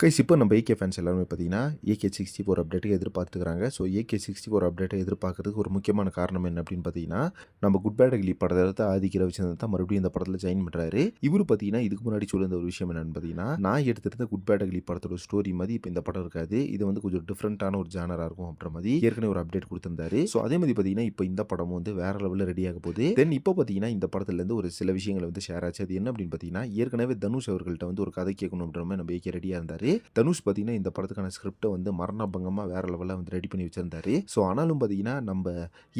Guys இப்போ நம்ம AK fans எல்லாருமே பார்த்தீங்கன்னா ஏகே சிக்ஸ்டி ஃபோர் அப்டேட்டுக்கு எதிர்பார்த்துக்கிறாங்க. ஸோ ஏகே சிக்ஸ்டி ஃபோர் அப்டேட்டை எதிர்பார்க்கறதுக்கு ஒரு முக்கியமான காரணம் என்ன அப்படின்னு பார்த்தீங்கன்னா நம்ம குட் பேட் அகிலி படத்தை ஆதிக்க ரவிச்சந்திரன் தான் மறுபடியும் இந்த படத்தில் ஜாயின் பண்ணுறாரு இவர் பார்த்தீங்கன்னா இதுக்கு முன்னாடி சொல்லியிருந்த ஒரு விஷயம் என்னன்னு பார்த்தீங்கன்னா நான் எடுத்திருந்த குட் பேட் அகிலி படத்தோட ஸ்டோரி மாதிரி இப்போ இந்த படம் இருக்காது. இது வந்து கொஞ்சம் டிஃப்ரெண்ட்டான ஒரு ஜானராக இருக்கும் அப்படின்ற மாதிரி ஏற்கனவே ஒரு அப்டேட் கொடுத்திருந்தாரு. ஸோ அதே மாதிரி பார்த்தீங்கன்னா இப்போ இந்த படமும் வந்து வேற லெவலில் ரெடியாக போகுது. தென் இப்போ பார்த்தீங்கன்னா இந்த படத்துலேருந்து ஒரு சில விஷயங்களை வந்து ஷேர் ஆச்சு. அது என்ன அப்படின்னு பார்த்தீங்கன்னா ஏற்கனவே தனுஷ் அவர்கள்ட்ட வந்து ஒரு கதை கேட்கணும் அப்படின்ற மாதிரி நம்ம ஏகே ரெடியாக இருந்தார். தனுஷ் பார்த்தீங்கன்னா இந்த படத்துக்கான ஸ்கிரிப்டை வந்து மரணபங்கமாக வேற லெவலில் வந்து ரெடி பண்ணி வச்சிருந்தாரு. ஸோ ஆனாலும் பார்த்தீங்கன்னா நம்ம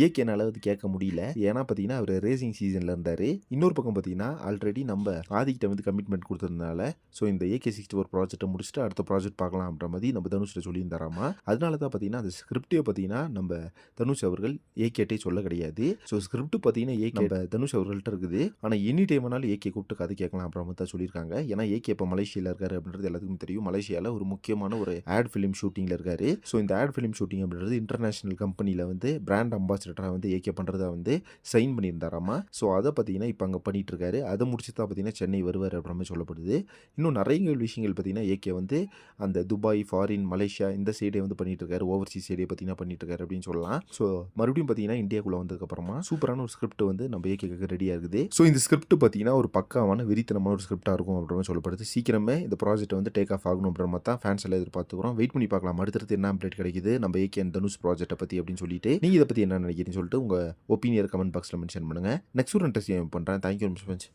ஏகேனால வந்து கேட்க முடியல. ஏன்னா பார்த்தீங்கன்னா அவர் ரேசிங் சீசனில் இருந்தார். இன்னொரு பக்கம் பார்த்தீங்கன்னா ஆல்ரெடி நம்ம ஆதிக்கிட்ட வந்து கமிட்மெண்ட் கொடுத்ததுனால ஸோ இந்த ஏகே சிக்ஸ்டி ஃபோர் ப்ராஜெக்ட்டை முடிச்சுட்டு அடுத்த ப்ராஜெக்ட் பார்க்கலாம் அப்படின்ற மாதிரி நம்ம தனுஷ்ட சொல்லியிருந்தாராமா? அதனால தான் பார்த்தீங்கன்னா அந்த ஸ்கிரிப்டே பார்த்தீங்கன்னா நம்ம தனுஷ் அவர்கள் ஏகேட்டே சொல்ல கிடையாது. ஸோ ஸ்கிரிப்ட் பார்த்தீங்கன்னா ஏகே நம்ம தனுஷ் அவர்கள்ட்ட இருக்குது. ஆனால் எனி டைம் வேணாலும் ஏகே கூப்பிட்டு கதை கேட்கலாம் அப்புறம் மாதிரி தான் சொல்லியிருக்காங்க. ஏன்னா ஏகே இப்போ மலேசியாவில் இருக்காரு அப்படின்றது எல்லாத்துக்கும் தெரியும். மலேசியாவில் ஒரு முக்கியமான ஒரு ஆட் ஃபிலிம் ஷூட்டிங்கில் இருக்காரு. ஸோ இந்த ஆட் ஃபிலிம் ஷூட்டிங் அப்படின்றது இன்டர்நேஷனல் கம்பெனியில் வந்து பிராண்ட் அம்பாசிடராக வந்து ஏகே பண்ணுறதா வந்து சைன் பண்ணியிருந்தாராமா? ஸோ அதை பார்த்தீங்கன்னா இப்போ அங்கே பண்ணிட்டு இருக்காரு அதை முடிச்சு தான் பார்த்தீங்கன்னா சென்னை வருவார் அப்படின்ற மாதிரி சொல்லப்படுது. இன்னும் நிறைய விஷயங்கள் பார்த்தீங்கன்னா ஏகே வந்து அந்த துபாய் ஃபாரின் மலேசியா இந்த சைடே வந்து பண்ணிட்டு இருக்காரு ஓவர்சீஸ் சைடே பார்த்தீங்கன்னா பண்ணிட்டு இருக்காரு அப்படின்னு சொல்லலாம். ஸோ மறுபடியும் பார்த்தீங்கன்னா இந்தியாக்குள்ளே வந்ததுக்கப்புறமா சூப்பரான ஒரு ஸ்கிரிப்ட் வந்து நம்ம ஏகேக்கு ரெடியாக இருக்குது. ஸோ இந்த ஸ்கிரிப்ட் பார்த்தீங்கன்னா ஒரு பக்காவான வெறித்தனமான ஒரு ஸ்கிரிப்டாக இருக்கும் அப்படின்ற சொல்லப்படுது. சீக்கிரமே இந்த ப்ராஜெக்ட் வந்து டேக் ஆஃப் ஆகணும் அப்படின்ற மாதிரி தான் ஃபேன்ஸ் எல்லாம் எதிர்பார்த்துக்கிறோம். வெயிட் பண்ணி பார்க்கலாம். அடுத்தடுத்து என்ன அப்டேட் கிடைக்குது? நம்ம ஏகே அண்ட் தனுஷ் ப்ராஜெக்ட்டை பற்றி அப்படின்னு சொல்லிட்டு நீங்கள் இதை பற்றி என்ன நினைக்கிறீங்கன்னு சொல்லிட்டு உங்கள் ஒப்பீனியர் கமெண்ட் பாக்ஸில் மென்ஷன் பண்ணுங்கள் நெக்ஸ்ட் ஒரு இன்ட்ரெஸ்ட் பண்ணுறேன் தேங்க்யூ மச்